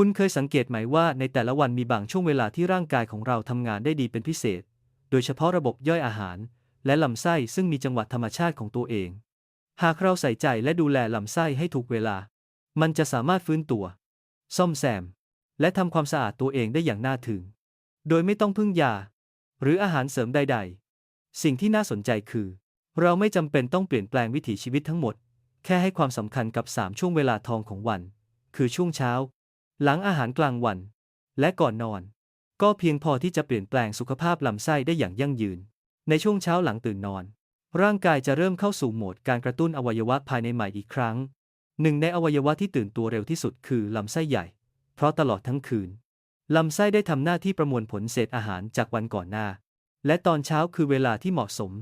คุณเคยสังเกตไหมว่าในแต่ละวันมีบางช่วงเวลาที่ร่างกายของเราทำงานได้ดีเป็นพิเศษ โดยเฉพาะระบบย่อยอาหาร และลำไส้ซึ่งมีจังหวะธรรมชาติของตัวเอง หากเราใส่ใจและดูแลลำไส้ให้ถูกเวลา มันจะสามารถฟื้นตัว ซ่อมแซม และทำความสะอาดตัวเองได้อย่างน่าถึง โดยไม่ต้องพึ่งยา หรืออาหารเสริมใด ๆ สิ่งที่น่าสนใจคือ เราไม่จำเป็นต้องเปลี่ยนแปลงวิถีชีวิตทั้งหมด แค่ให้ความสำคัญกับ 3 ช่วงเวลาทองของวัน คือช่วงเช้า หลังอาหารกลางวัน และก่อนนอน ก็เพียงพอที่จะเปลี่ยนแปลงสุขภาพลำไส้ได้อย่างยั่งยืน ในช่วงเช้าหลังตื่นนอน ร่างกายจะเริ่มเข้าสู่โหมดการกระตุ้นอวัยวะภายในใหม่อีกครั้ง หนึ่งในอวัยวะที่ตื่นตัวเร็วที่สุดคือลำไส้ใหญ่ เพราะตลอดทั้งคืนลำไส้ได้ทำหน้าที่ประมวลผลเศษอาหารจากวันก่อนหน้า และตอนเช้าคือเวลาที่เหมาะสม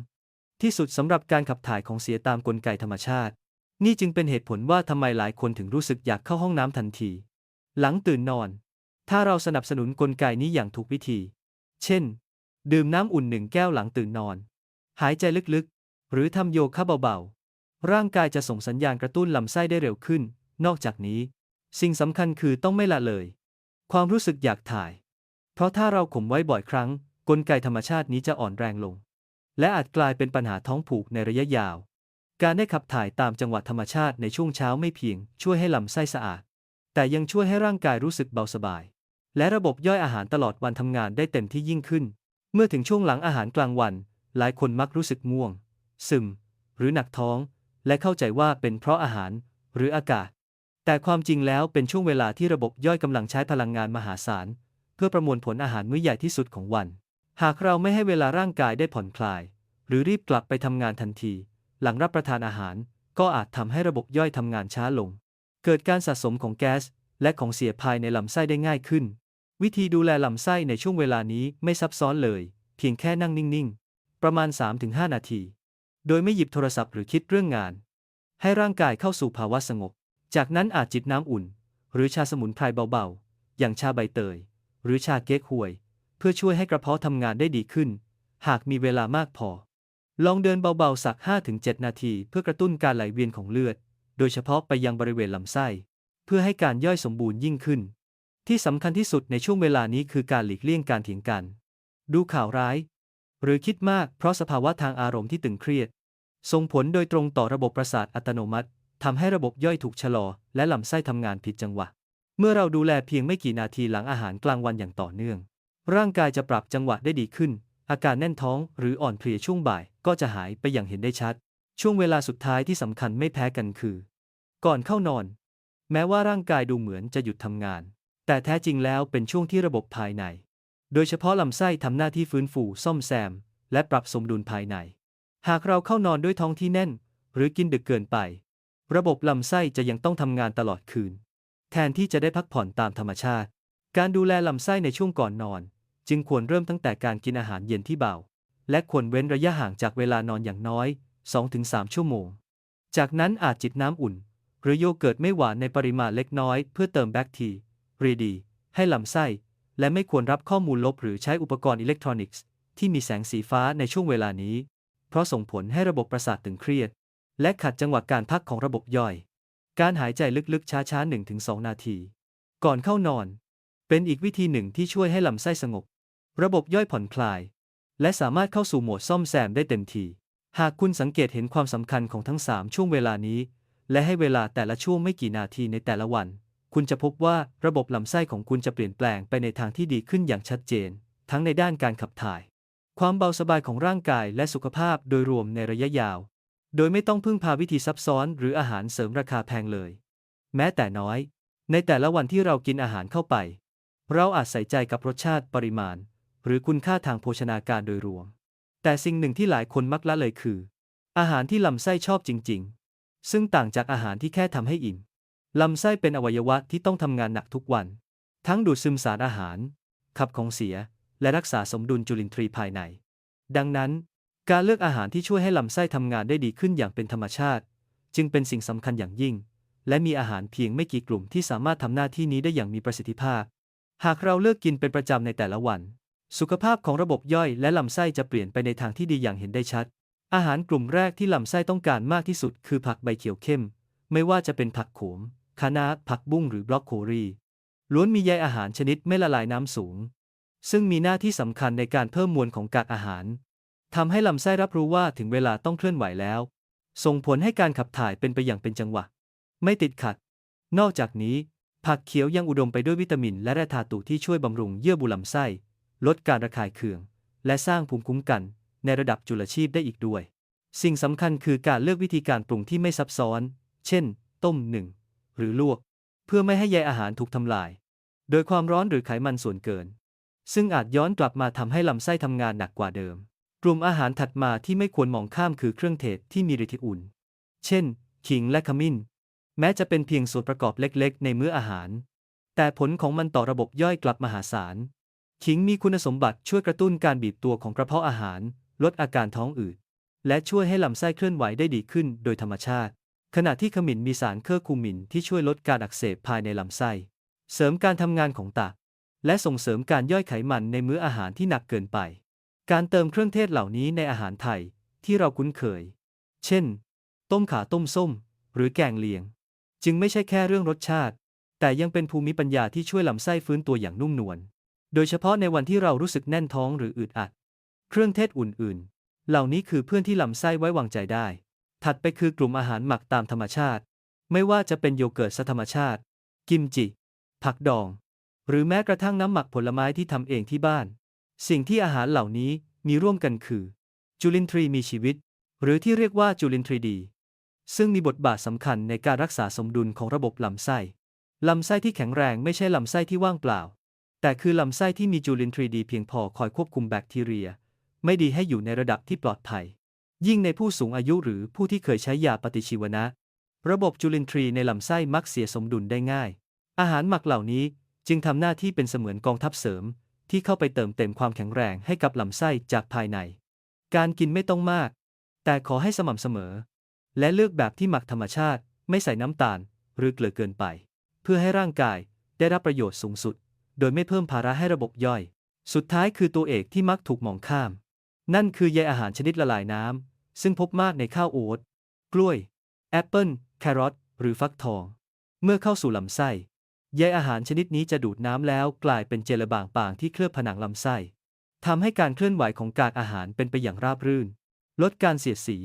ที่สุดสำหรับการขับถ่ายของเสียตามกลไกธรรมชาติ นี่จึงเป็นเหตุผลว่าทำไมหลายคนถึงรู้สึกอยากเข้าห้องน้ำทันที หลังตื่นนอน ถ้าเราสนับสนุนกลไกนี้อย่างถูกวิธี เช่น ดื่มน้ำอุ่นหนึ่งแก้วหลังตื่นนอน หายใจลึกๆ หรือทำโยคะเบาๆ ร่างกายจะส่งสัญญาณกระตุ้นลำไส้ได้เร็วขึ้น นอกจากนี้ สิ่งสำคัญคือต้องไม่ละเลย ความรู้สึกอยากถ่าย เพราะถ้าเราข่มไว้บ่อยครั้ง กลไกธรรมชาตินี้จะอ่อนแรงลง และอาจกลายเป็นปัญหาท้องผูกในระยะยาว การได้ขับถ่ายตามจังหวะธรรมชาติในช่วงเช้าไม่เพียง ช่วยให้ลำไส้สะอาด แต่ยังช่วยให้ร่างกายรู้สึกเบาสบาย และระบบย่อยอาหารตลอดวันทำงานได้เต็มที่ยิ่งขึ้น เมื่อถึงช่วงหลังอาหารกลางวัน หลายคนมักรู้สึกง่วง ซึม หรือหนักท้อง และเข้าใจว่าเป็นเพราะอาหาร หรืออากาศ แต่ความจริงแล้วเป็นช่วงเวลาที่ระบบย่อยกำลังใช้พลังงานมหาศาล เพื่อประมวลผลอาหารมื้อใหญ่ที่สุดของวัน หากเราไม่ให้เวลาร่างกายได้ผ่อนคลาย หรือรีบกลับไปทำงานทันที หลังรับประทานอาหาร ก็อาจทำให้ระบบย่อยทำงานช้าลง เกิดการสะสมของแก๊สและของเสียภายในลำไส้ได้ง่ายขึ้น วิธีดูแลลำไส้ในช่วงเวลานี้ไม่ซับซ้อนเลย เพียงแค่นั่งนิ่งๆ ประมาณ 3-5 นาที โดยไม่หยิบโทรศัพท์หรือคิดเรื่องงาน ให้ร่างกายเข้าสู่ภาวะสงบ จากนั้นอาจจิบน้ำอุ่น หรือชาสมุนไพรเบาๆ อย่างชาใบเตย หรือชาเก๊กฮวย เพื่อช่วยให้กระเพาะทำงานได้ดีขึ้น หากมีเวลามากพอ ลองเดินเบาๆสัก 5-7 นาที เพื่อกระตุ้นการไหลเวียนของเลือด โดยเฉพาะไปยังบริเวณลำไส้ เพื่อให้การย่อยสมบูรณ์ยิ่งขึ้น ที่สำคัญที่สุดในช่วงเวลานี้คือการหลีกเลี่ยงการเถียงกัน ดูข่าวร้าย หรือคิดมากเพราะสภาวะทางอารมณ์ที่ตึงเครียด ส่งผลโดยตรงต่อระบบประสาทอัตโนมัติทำให้ระบบย่อยถูกชะลอ และลำไส้ทำงานผิดจังหวะ เมื่อเราดูแลเพียงไม่กี่นาทีหลังอาหารกลางวันอย่างต่อเนื่อง ร่างกายจะปรับจังหวะได้ดีขึ้น อาการแน่นท้องหรืออ่อนเพลียช่วงบ่ายก็จะหายไปอย่างเห็นได้ชัด ช่วงเวลาสุดท้ายที่สำคัญไม่แพ้กันคือ ก่อนเข้านอน แม้ว่าร่างกายดูเหมือนจะหยุดทำงาน แต่แท้จริงแล้วเป็นช่วงที่ระบบภายใน โดยเฉพาะลำไส้ทำหน้าที่ฟื้นฟูซ่อมแซม และปรับสมดุลภายใน หากเราเข้านอนด้วยท้องที่แน่น หรือกินดึกเกินไป ระบบลำไส้จะยังต้องทำงานตลอดคืน แทนที่จะได้พักผ่อนตามธรรมชาติ การดูแลลำไส้ในช่วงก่อนนอน จึงควรเริ่มตั้งแต่การกินอาหารเย็นที่เบาและควรเว้นระยะห่างจากเวลานอนอย่างน้อย 2-3 ชั่วโมง จากนั้นอาจจิบน้ำอุ่น หรือโยเกิร์ตไม่หวานในปริมาณเล็กน้อยเพื่อเติมแบคทีเรียดี ให้ลำไส้ และไม่ควรรับข้อมูลลบหรือใช้อุปกรณ์อิเล็กทรอนิกส์ ที่มีแสงสีฟ้าในช่วงเวลานี้ เพราะส่งผลให้ระบบประสาทตึงเครียด และขัดจังหวะการพักของระบบย่อย การหายใจลึกๆช้าๆ 1-2 นาที ก่อนเข้านอน เป็นอีกวิธีหนึ่งที่ช่วยให้ลำไส้สงบ ระบบย่อยผ่อนคลาย และสามารถเข้าสู่โหมดซ่อมแซมได้เต็มที หากคุณสังเกตเห็นความสำคัญของทั้ง 3 ช่วงเวลานี้ และให้เวลาแต่ละช่วงไม่กี่นาทีในแต่ละวัน คุณจะพบว่าระบบลำไส้ของคุณจะเปลี่ยนแปลงไปในทางที่ดีขึ้นอย่างชัดเจน ทั้งในด้านการขับถ่าย ความเบาสบายของร่างกายและสุขภาพโดยรวมในระยะยาว โดยไม่ต้องพึ่งพาวิธีซับซ้อนหรืออาหารเสริมราคาแพงเลย แม้แต่น้อย ในแต่ละวันที่เรากินอาหารเข้าไป เราอาจใส่ใจกับรสชาติปริมาณ หรือคุณค่าทางโภชนาการโดยรวม แต่สิ่งหนึ่งที่หลายคนมักละเลยคือ อาหารที่ลำไส้ชอบจริง ๆ ซึ่งต่างจากอาหารที่แค่ทำให้อิ่ม ลำไส้เป็นอวัยวะที่ต้องทำงานหนักทุกวัน ทั้งดูดซึมสารอาหาร ขับของเสีย และรักษาสมดุลจุลินทรีย์ภายใน ดังนั้น การเลือกอาหารที่ช่วยให้ลำไส้ทำงานได้ดีขึ้นอย่างเป็นธรรมชาติ จึงเป็นสิ่งสำคัญอย่างยิ่ง และมีอาหารเพียงไม่กี่กลุ่มที่สามารถทำหน้าที่นี้ได้อย่างมีประสิทธิภาพ หากเราเลือกกินเป็นประจำในแต่ละวัน สุขภาพของระบบย่อยและลำไส้จะเปลี่ยนไปในทางที่ดีอย่างเห็นได้ชัด อาหารกลุ่มแรกที่ลำไส้ต้องการมากที่สุดคือผักใบเขียวเข้ม ไม่ว่าจะเป็นผักโขมคะน้าผักบุ้งหรือบรอกโคลีล้วนมีใยอาหารชนิดไม่ละลายน้ำสูง ซึ่งมีหน้าที่สำคัญในการเพิ่มมวลของกากอาหารทำให้ลำไส้รับรู้ว่าถึงเวลาต้องเคลื่อนไหวแล้ว ส่งผลให้การขับถ่ายเป็นไปอย่างเป็นจังหวะ ไม่ติดขัด นอกจากนี้ ผักเขียวยังอุดมไปด้วยวิตามินและแร่ธาตุที่ช่วยบำรุงเยื่อบุลำไส้ ลดการระคายเคือง และสร้างภูมิคุ้มกัน ในระดับจุลชีพได้อีกด้วย สิ่งสำคัญคือการเลือกวิธีการปรุงที่ไม่ซับซ้อน เช่น ต้มหนึ่งหรือลวก เพื่อไม่ให้ใยอาหารถูกทำลาย โดยความร้อนหรือไขมันส่วนเกิน ซึ่งอาจย้อนกลับมาทำให้ลำไส้ทำงานหนักกว่าเดิม กลุ่มอาหารถัดมาที่ไม่ควรมองข้ามคือเครื่องเทศที่มีฤทธิ์อุ่น เช่น ขิงและขมิ้น แม้จะเป็นเพียงส่วนประกอบเล็กๆ ในมื้ออาหาร แต่ผลของมันต่อระบบย่อยกลับมหาศาล ขิงมีคุณสมบัติช่วยกระตุ้นการบีบตัวของกระเพาะอาหาร ลดอาการท้องอืด และช่วยให้ลำไส้เคลื่อนไหวได้ดีขึ้นโดยธรรมชาติ ขณะที่ขมิ้นมีสารเคอร์คูมินที่ช่วยลดการอักเสบภายในลำไส้ เสริมการทำงานของตับและส่งเสริมการย่อยไขมันในมื้ออาหารที่หนักเกินไป การเติมเครื่องเทศเหล่านี้ในอาหารไทยที่เราคุ้นเคย เช่น ต้มขาต้มส้ม หรือแกงเลียง จึงไม่ใช่แค่เรื่องรสชาติ แต่ยังเป็นภูมิปัญญาที่ช่วยลำไส้ฟื้นตัวอย่างนุ่มนวล โดยเฉพาะในวันที่เรารู้สึกแน่นท้องหรืออึดอัด เครื่องเทศอุ่นๆ เหล่านี้คือเพื่อนที่ลำไส้ไว้วางใจได้ ถัดไปคือกลุ่มอาหารหมักตามธรรมชาติ ไม่ว่าจะเป็นโยเกิร์ตธรรมชาติ กิมจิ ผักดอง หรือแม้กระทั่งน้ำหมักผลไม้ที่ทำเองที่บ้าน สิ่งที่อาหารเหล่านี้มีร่วมกันคือ จุลินทรีย์มีชีวิต หรือที่เรียกว่าจุลินทรีย์ดี ซึ่งมีบทบาทสำคัญในการรักษาสมดุลของระบบลำไส้ลำไส้ที่แข็งแรงไม่ใช่ลำไส้ที่ว่างเปล่า แต่คือลำไส้ที่มีจุลินทรีย์ดีเพียงพอคอยควบคุมแบคทีเรีย ไม่ดีให้อยู่ในระดับที่ปลอดภัย ยิ่งในผู้สูงอายุหรือผู้ที่เคยใช้ยาปฏิชีวนะ ระบบจุลินทรีย์ในลำไส้มักเสียสมดุลได้ง่าย อาหารหมักเหล่านี้จึงทำหน้าที่เป็นเสมือนกองทัพเสริม ที่เข้าไปเติมเต็มความแข็งแรงให้กับลำไส้จากภายใน การกินไม่ต้องมาก แต่ขอให้สม่ำเสมอ และเลือกแบบที่หมักธรรมชาติ ไม่ใส่น้ำตาล หรือเกลือเกินไป เพื่อให้ร่างกายได้รับประโยชน์สูงสุด โดยไม่เพิ่มภาระให้ระบบย่อย สุดท้ายคือตัวเอกที่มักถูกมองข้าม นั่นคือใยอาหารชนิดละลายน้ำ ซึ่งพบมากในข้าวโอ๊ตกล้วย แอปเปิลแครอทหรือฟักทอง เมื่อเข้าสู่ลำไส้ใยอาหารชนิดนี้จะดูดน้ำแล้วกลายเป็นเจลบางๆที่เคลือบผนังลำไส้ทำให้การเคลื่อนไหวของกากอาหารเป็นไปอย่างราบรื่น ลดการเสียดสี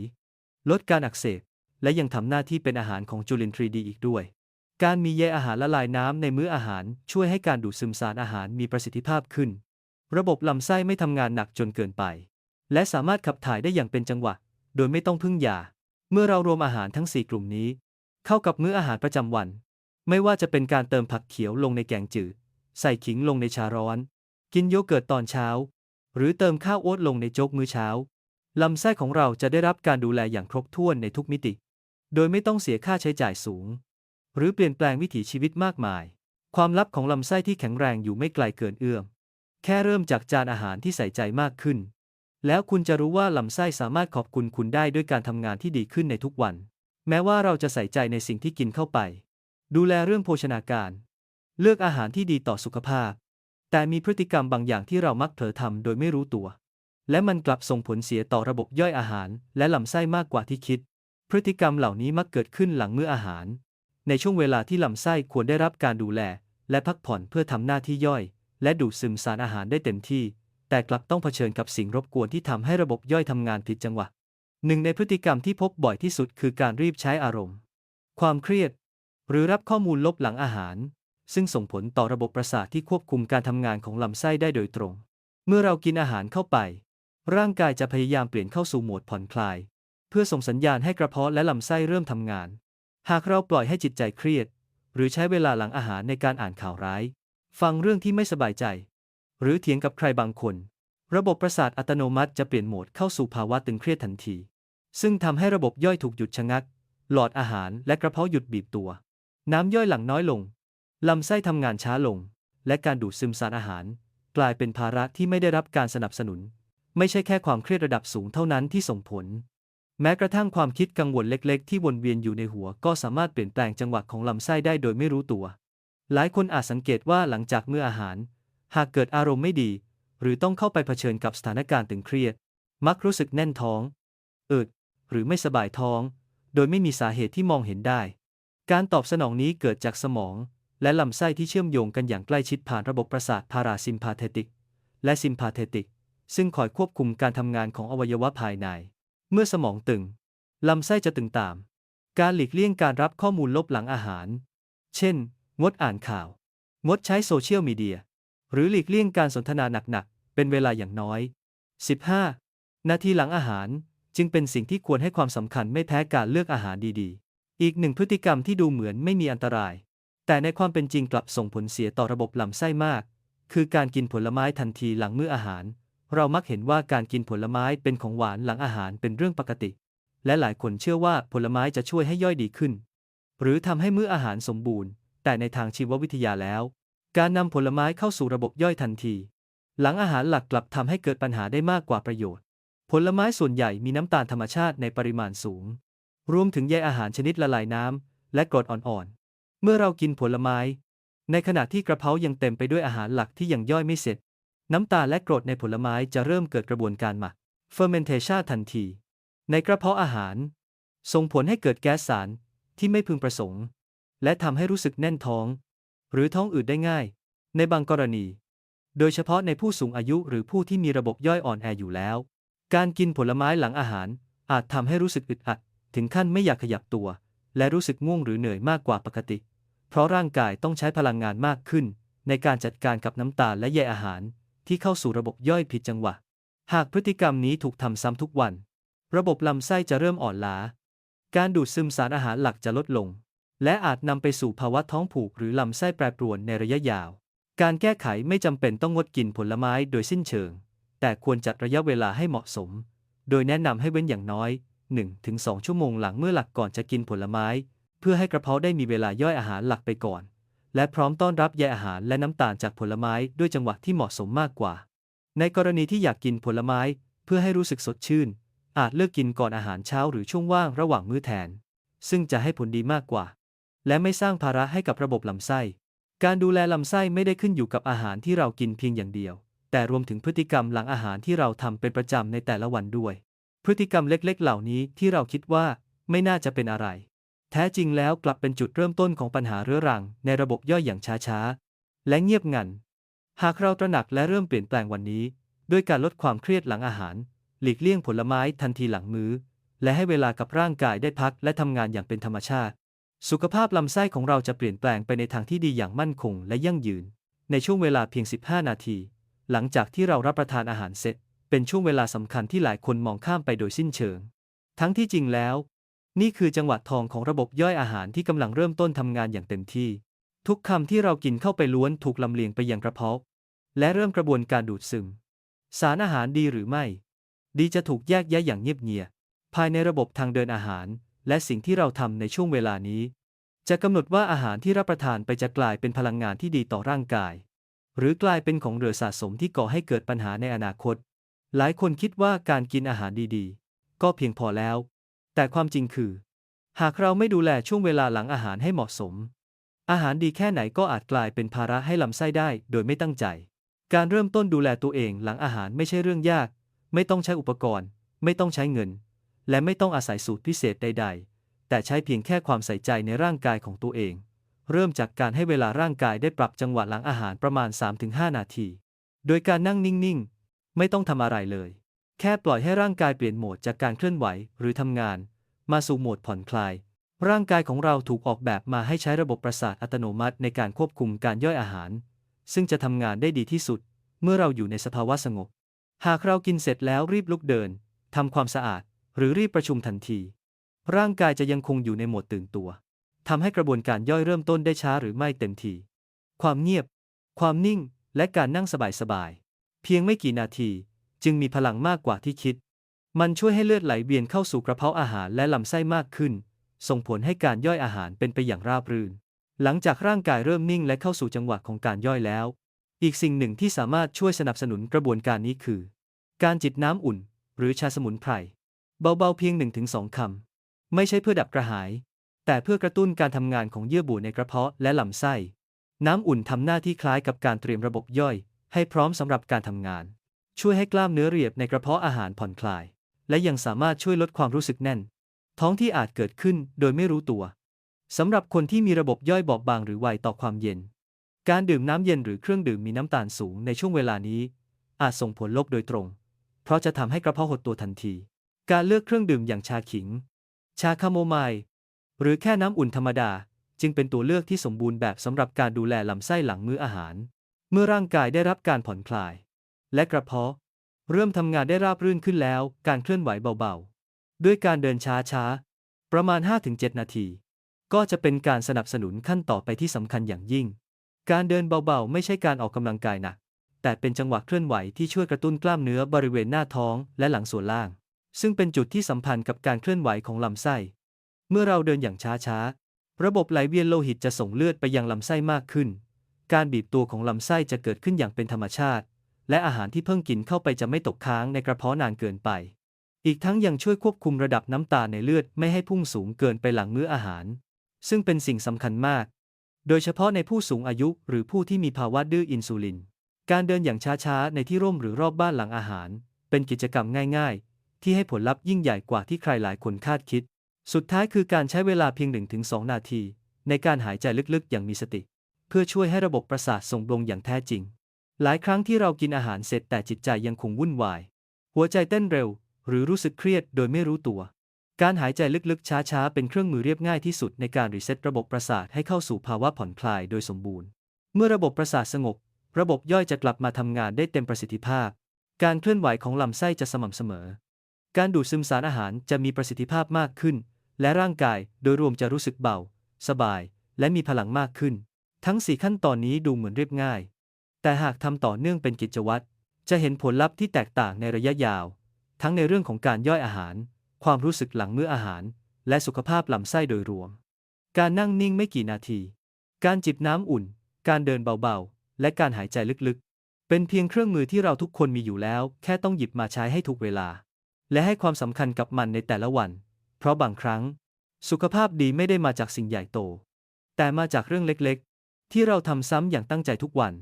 ลดการอักเสบ และยังทำหน้าที่เป็นอาหารของจุลินทรีย์ดีอีกด้วย การมีใยอาหารละลายน้ำในมื้ออาหาร ช่วยให้การดูดซึมสารอาหารมีประสิทธิภาพขึ้น ระบบลำไส้ไม่ทำงานหนักจนเกินไป และสามารถขับถ่ายได้อย่างเป็นจังหวะ โดยไม่ต้องพึ่งยา เมื่อเรารวมอาหารทั้ง 4 กลุ่มนี้ เข้ากับมื้ออาหารประจำวัน ไม่ว่าจะเป็นการเติมผักเขียวลงในแกงจืด ใส่ขิงลงในชาร้อน กินโยเกิร์ตตอนเช้า หรือเติมข้าวโอ๊ตลงในโจ๊กมื้อเช้าลำไส้ของเราจะได้รับการดูแลอย่างครบถ้วนในทุกมิติ โดยไม่ต้องเสียค่าใช้จ่ายสูง หรือเปลี่ยนแปลงวิถีชีวิตมากมาย ความลับของลำไส้ที่แข็งแรงอยู่ไม่ไกลเกินเอื้อม แค่เริ่มจากจานอาหารที่ใส่ใจมากขึ้น แล้วคุณจะรู้ว่าลำไส้สามารถขอบคุณคุณได้ด้วยการทำงานที่ดีขึ้นในทุกวัน แม้ว่าเราจะใส่ใจในสิ่งที่กินเข้าไป ดูแลเรื่องโภชนาการ เลือกอาหารที่ดีต่อสุขภาพ แต่มีพฤติกรรมบางอย่างที่เรามักเผลอทำโดยไม่รู้ตัว และมันกลับส่งผลเสียต่อระบบย่อยอาหาร และลำไส้มากกว่าที่คิด พฤติกรรมเหล่านี้มักเกิดขึ้นหลังมื้ออาหาร ในช่วงเวลาที่ลำไส้ควรได้รับการดูแล และพักผ่อนเพื่อทำหน้าที่ย่อย และดูดซึมสารอาหารได้เต็มที่ แต่กลับต้องเผชิญกับสิ่งรบกวนที่ทำให้ระบบย่อยทำงานผิดจังหวะหนึ่งในพฤติกรรมที่พบบ่อยที่สุดคือการรีบใช้อารมณ์ ความเครียด หรือรับข้อมูลลบหลังอาหาร ซึ่งส่งผลต่อระบบประสาทที่ควบคุมการทำงานของลำไส้ได้โดยตรง เมื่อเรากินอาหารเข้าไป ร่างกายจะพยายามเปลี่ยนเข้าสู่โหมดผ่อนคลาย เพื่อส่งสัญญาณให้กระเพาะและลำไส้เริ่มทำงาน หากเราปล่อยให้จิตใจเครียด หรือใช้เวลาหลังอาหารในการอ่านข่าวร้าย ฟังเรื่องที่ไม่สบายใจ หรือเถียงกับใครบางคน ระบบประสาทอัตโนมัติจะเปลี่ยนโหมดเข้าสู่ภาวะตึงเครียดทันที ซึ่งทำให้ระบบย่อยถูกหยุดชะงัก หลอดอาหารและกระเพาะหยุดบีบตัว น้ำย่อยหลั่งน้อยลงลำไส้ทำงานช้าลง และการดูดซึมสารอาหาร กลายเป็นภาระที่ไม่ได้รับการสนับสนุน ไม่ใช่แค่ความเครียดระดับสูงเท่านั้นที่ส่งผล แม้กระทั่งความคิดกังวลเล็กๆ ที่วนเวียนอยู่ในหัวก็สามารถเปลี่ยนแปลงจังหวะของลำไส้ได้โดยไม่รู้ตัว หลายคนอาจสังเกตว่าหลังจากมื้ออาหาร หากเกิดอารมณ์ไม่ดี หรือต้องเข้าไปเผชิญกับสถานการณ์ตึงเครียด มักรู้สึกแน่นท้องอึดหรือไม่สบายท้อง โดยไม่มีสาเหตุที่มองเห็นได้ การตอบสนองนี้เกิดจากสมอง และลำไส้ที่เชื่อมโยงกันอย่างใกล้ชิดผ่านระบบประสาทพาราซิมพาเทติก และซิมพาเทติก ซึ่งคอยควบคุมการทำงานของอวัยวะภายใน เมื่อสมองตึง ลำไส้จะตึงตาม การหลีกเลี่ยงการรับข้อมูลลบหลังอาหาร เช่น งดอ่านข่าว งดใช้โซเชียลมีเดีย หรือหลีกเลี่ยงการสนทนาหนักๆ เป็นเวลาอย่างน้อย 15 นาทีหลังอาหารจึงเป็นสิ่งที่ควรให้ความสำคัญไม่แพ้การเลือกอาหารดีๆ อีกหนึ่งพฤติกรรมที่ดูเหมือนไม่มีอันตราย แต่ในความเป็นจริงกลับส่งผลเสียต่อระบบลำไส้มาก คือการกินผลไม้ทันทีหลังมื้ออาหาร เรามักเห็นว่าการกินผลไม้เป็นของหวานหลังอาหารเป็นเรื่องปกติ และหลายคนเชื่อว่าผลไม้จะช่วยให้ย่อยดีขึ้น หรือทำให้มื้ออาหารสมบูรณ์ แต่ในทางชีววิทยาแล้ว การนำผลไม้เข้าสู่ระบบย่อยทันที หลังอาหารหลักกลับทำให้เกิดปัญหาได้มากกว่าประโยชน์ ผลไม้ส่วนใหญ่มีน้ำตาลธรรมชาติในปริมาณสูง รวมถึงใยอาหารชนิดละลายน้ำและกรดอ่อนๆ เมื่อเรากินผลไม้ ในขณะที่กระเพาะยังเต็มไปด้วยอาหารหลักที่ยังย่อยไม่เสร็จ น้ำตาลและกรดในผลไม้จะเริ่มเกิดกระบวนการหมัก fermentation ทันที ในกระเพาะอาหาร ส่งผลให้เกิดแก๊สสารที่ไม่พึงประสงค์ และทำให้รู้สึกแน่นท้อง หรือท้องอืดได้ง่าย ในบางกรณี โดยเฉพาะในผู้สูงอายุหรือผู้ที่มีระบบย่อยอ่อนแออยู่แล้ว การกินผลไม้หลังอาหารอาจทำให้รู้สึกอึดอัด ถึงขั้นไม่อยากขยับตัว และรู้สึกง่วงหรือเหนื่อยมากกว่าปกติ เพราะร่างกายต้องใช้พลังงานมากขึ้น ในการจัดการกับน้ำตาลและใยอาหาร ที่เข้าสู่ระบบย่อยผิดจังหวะ หากพฤติกรรมนี้ถูกทำซ้ำทุกวัน ระบบลำไส้จะเริ่มอ่อนล้า การดูดซึมสารอาหารหลักจะลดลง และอาจนำไปสู่ภาวะท้องผูกหรือลำไส้แปรปรวนในระยะยาว การแก้ไขไม่จำเป็นต้องงดกินผลไม้โดยสิ้นเชิง แต่ควรจัดระยะเวลาให้เหมาะสม โดยแนะนำให้เว้นอย่างน้อย 1-2 ชั่วโมงหลังเมื่อหลักก่อนจะกินผลไม้ เพื่อให้กระเพาะได้มีเวลาย่อยอาหารหลักไปก่อน และพร้อมต้อนรับใยอาหารและน้ำตาลจากผลไม้ด้วยจังหวะที่เหมาะสมมากกว่า ในกรณีที่อยากกินผลไม้เพื่อให้รู้สึกสดชื่น อาจเลือกกินก่อนอาหารเช้าหรือช่วงว่างระหว่างมื้อแทน ซึ่งจะให้ผลดีมากกว่า และไม่สร้างภาระให้กับระบบลำไส้ การดูแลลำไส้ไม่ได้ขึ้นอยู่กับอาหารที่เรากินเพียงอย่างเดียว แต่รวมถึงพฤติกรรมหลังอาหารที่เราทำเป็นประจำในแต่ละวันด้วย พฤติกรรมเล็กๆ เหล่านี้ที่เราคิดว่าไม่น่าจะเป็นอะไร แท้จริงแล้วกลับเป็นจุดเริ่มต้นของปัญหาเรื้อรัง ในระบบย่อยอย่างช้าๆ และเงียบงัน หากเราตระหนักและเริ่มเปลี่ยนแปลงวันนี้ ด้วยการลดความเครียดหลังอาหาร หลีกเลี่ยงผลไม้ทันทีหลังมื้อ และให้เวลากับร่างกายได้พักและทำงานอย่างเป็นธรรมชาติ สุขภาพลำไส้ของเราจะเปลี่ยนแปลงไปในทางที่ดีอย่างมั่นคงและยั่งยืน ในช่วงเวลาเพียง 15 นาที หลังจากที่เรารับประทานอาหารเสร็จ เป็นช่วงเวลาสำคัญที่หลายคนมองข้ามไปโดยสิ้นเชิง ทั้งที่จริงแล้ว นี่คือจังหวะทองของระบบย่อยอาหารที่กำลังเริ่มต้นทำงานอย่างเต็มที่ ทุกคำที่เรากินเข้าไปล้วนถูกลำเลียงไปยังกระเพาะ และเริ่มกระบวนการดูดซึม สารอาหารดีหรือไม่ ดีจะถูกแยกแยะอย่างเงียบเงียภายในระบบทางเดินอาหาร และสิ่งที่เราทำในช่วงเวลานี้ จะกำหนดว่าอาหารที่รับประทานไปจะกลายเป็นพลังงานที่ดีต่อร่างกาย หรือกลายเป็นของเหลือสะสมที่ก่อให้เกิดปัญหาในอนาคต หลายคนคิดว่าการกินอาหารดีๆ ก็เพียงพอแล้ว แต่ความจริงคือ หากเราไม่ดูแลช่วงเวลาหลังอาหารให้เหมาะสม อาหารดีแค่ไหนก็อาจกลายเป็นภาระให้ลำไส้ได้โดยไม่ตั้งใจ การเริ่มต้นดูแลตัวเองหลังอาหารไม่ใช่เรื่องยาก ไม่ต้องใช้อุปกรณ์ ไม่ต้องใช้เงิน และไม่ต้องอาศัยสูตรพิเศษใด ๆ แต่ใช้เพียงแค่ความใส่ใจในร่างกายของตัวเอง เริ่มจากการให้เวลาร่างกายได้ปรับจังหวะหลังอาหารประมาณ 3-5 นาที โดยการนั่งนิ่งๆ ไม่ต้องทำอะไรเลย แค่ปล่อยให้ร่างกายเปลี่ยนโหมดจากการเคลื่อนไหวหรือทำงาน มาสู่โหมดผ่อนคลาย ร่างกายของเราถูกออกแบบมาให้ใช้ระบบประสาทอัตโนมัติในการควบคุมการย่อยอาหาร ซึ่งจะทำงานได้ดีที่สุด เมื่อเราอยู่ในสภาวะสงบ หากเรากินเสร็จแล้วรีบลุกเดินทำความสะอาด หรือรีบประชุมทันที ร่างกายจะยังคงอยู่ในโหมดตื่นตัวทำให้กระบวนการย่อยเริ่มต้นได้ช้าหรือไม่เต็มที ความเงียบ ความนิ่ง และการนั่งสบายๆเพียงไม่กี่นาที จึงมีพลังมากกว่าที่คิด มันช่วยให้เลือดไหลเวียนเข้าสู่กระเพาะอาหารและลำไส้มากขึ้น ส่งผลให้การย่อยอาหารเป็นไปอย่างราบรื่น หลังจากร่างกายเริ่มนิ่งและเข้าสู่จังหวะของการย่อยแล้ว อีกสิ่งหนึ่งที่สามารถช่วยสนับสนุนกระบวนการนี้คือ การจิบน้ำอุ่น หรือชาสมุนไพร เบาๆเพียง 1-2 คำ ไม่ใช่เพื่อดับกระหาย แต่เพื่อกระตุ้นการทำงานของเยื่อบุในกระเพาะและลำไส้ น้ำอุ่นทำหน้าที่คล้ายกับการเตรียมระบบย่อย ให้พร้อมสำหรับการทำงาน ช่วยให้กล้ามเนื้อเรียบในกระเพาะอาหารผ่อนคลาย และยังสามารถช่วยลดความรู้สึกแน่น ท้องที่อาจเกิดขึ้นโดยไม่รู้ตัวสำหรับคนที่มีระบบย่อยบอบบางหรือไวต่อความเย็น การดื่มน้ำเย็นหรือเครื่องดื่มมีน้ำตาลสูงในช่วงเวลานี้ อาจส่งผลลบโดยตรง เพราะจะทำให้กระเพาะหดตัวทันที การเลือกเครื่องดื่มอย่างชาขิง ชาคาโมไมล์หรือแค่น้ำอุ่นธรรมดา จึงเป็นตัวเลือกที่สมบูรณ์แบบสำหรับการดูแลลำไส้หลังมื้ออาหาร เมื่อร่างกายได้รับการผ่อนคลาย และกระเพาะ เริ่มทำงานได้ราบรื่นขึ้นแล้ว การเคลื่อนไหวเบาๆ ด้วยการเดินช้าๆ ประมาณ 5-7 นาที ก็จะเป็นการสนับสนุนขั้นต่อไปที่สำคัญอย่างยิ่ง การเดินเบาๆ ไม่ใช่การออกกำลังกายหนัก แต่เป็นจังหวะเคลื่อนไหวที่ช่วยกระตุ้นกล้ามเนื้อบริเวณหน้าท้องและหลังส่วนล่าง ซึ่งเป็นจุดที่สัมพันธ์กับการเคลื่อนไหวของลำไส้ เมื่อเราเดินอย่างช้าๆ ระบบไหลเวียนโลหิตจะส่งเลือดไปยังลำไส้มากขึ้น การบีบตัวของลำไส้จะเกิดขึ้นอย่างเป็นธรรมชาติ และอาหารที่เพิ่งกินเข้าไปจะไม่ตกค้างในกระเพาะนานเกินไป อีกทั้งยังช่วยควบคุมระดับน้ำตาในเลือดไม่ให้พุ่งสูงเกินไปหลังมื้ออาหาร ซึ่งเป็นสิ่งสำคัญมาก โดยเฉพาะในผู้สูงอายุหรือผู้ที่มีภาวะดื้ออินซูลิน การเดินอย่างช้าๆในที่ร่มหรือรอบบ้านหลังอาหาร เป็นกิจกรรมง่ายๆ ที่ให้ผลลัพธ์ยิ่งใหญ่กว่าที่ใครหลายคนคาดคิด สุดท้ายคือการใช้เวลาเพียง 1-2 นาที ในการหายใจลึกๆ อย่างมีสติ เพื่อช่วยให้ระบบประสาทส่งลงอย่างแท้จริง หลายครั้งที่เรากินอาหารเสร็จแต่จิตใจยังคงวุ่นวาย หัวใจเต้นเร็ว หรือรู้สึกเครียดโดยไม่รู้ตัว การหายใจลึกๆ ช้าๆ เป็นเครื่องมือเรียบง่ายที่สุดในการรีเซ็ตระบบประสาทให้เข้าสู่ภาวะผ่อนคลายโดยสมบูรณ์ เมื่อระบบประสาทสงบ ระบบย่อยจะกลับมาทำงานได้เต็มประสิทธิภาพ การเคลื่อนไหวของลำไส้จะสม่ำเสมอ การดูดซึมสารอาหารจะมีประสิทธิภาพมากขึ้น และร่างกายโดยรวมจะรู้สึกเบา สบาย และมีพลังมากขึ้น ทั้ง4ขั้นตอนนี้ดูเหมือนเรียบง่าย แต่หากทำต่อเนื่องเป็นกิจวัตร จะเห็นผลลัพธ์ที่แตกต่างในระยะยาว ทั้งในเรื่องของการย่อยอาหาร ความรู้สึกหลังมื้ออาหาร และสุขภาพลำไส้โดยรวม การนั่งนิ่งไม่กี่นาที การจิบน้ำอุ่น การเดินเบาๆ และการหายใจลึกๆ เป็นเพียงเครื่องมือที่เราทุกคนมีอยู่แล้ว แค่ต้องหยิบมาใช้ให้ถูกเวลา และให้ความสำคัญกับมันในแต่ละวัน เพราะบางครั้ง สุขภาพดีไม่ได้มาจากสิ่งใหญ่โต แต่มาจากเรื่องเล็กๆ ที่เราทำซ้ำอย่างตั้งใจทุกวัน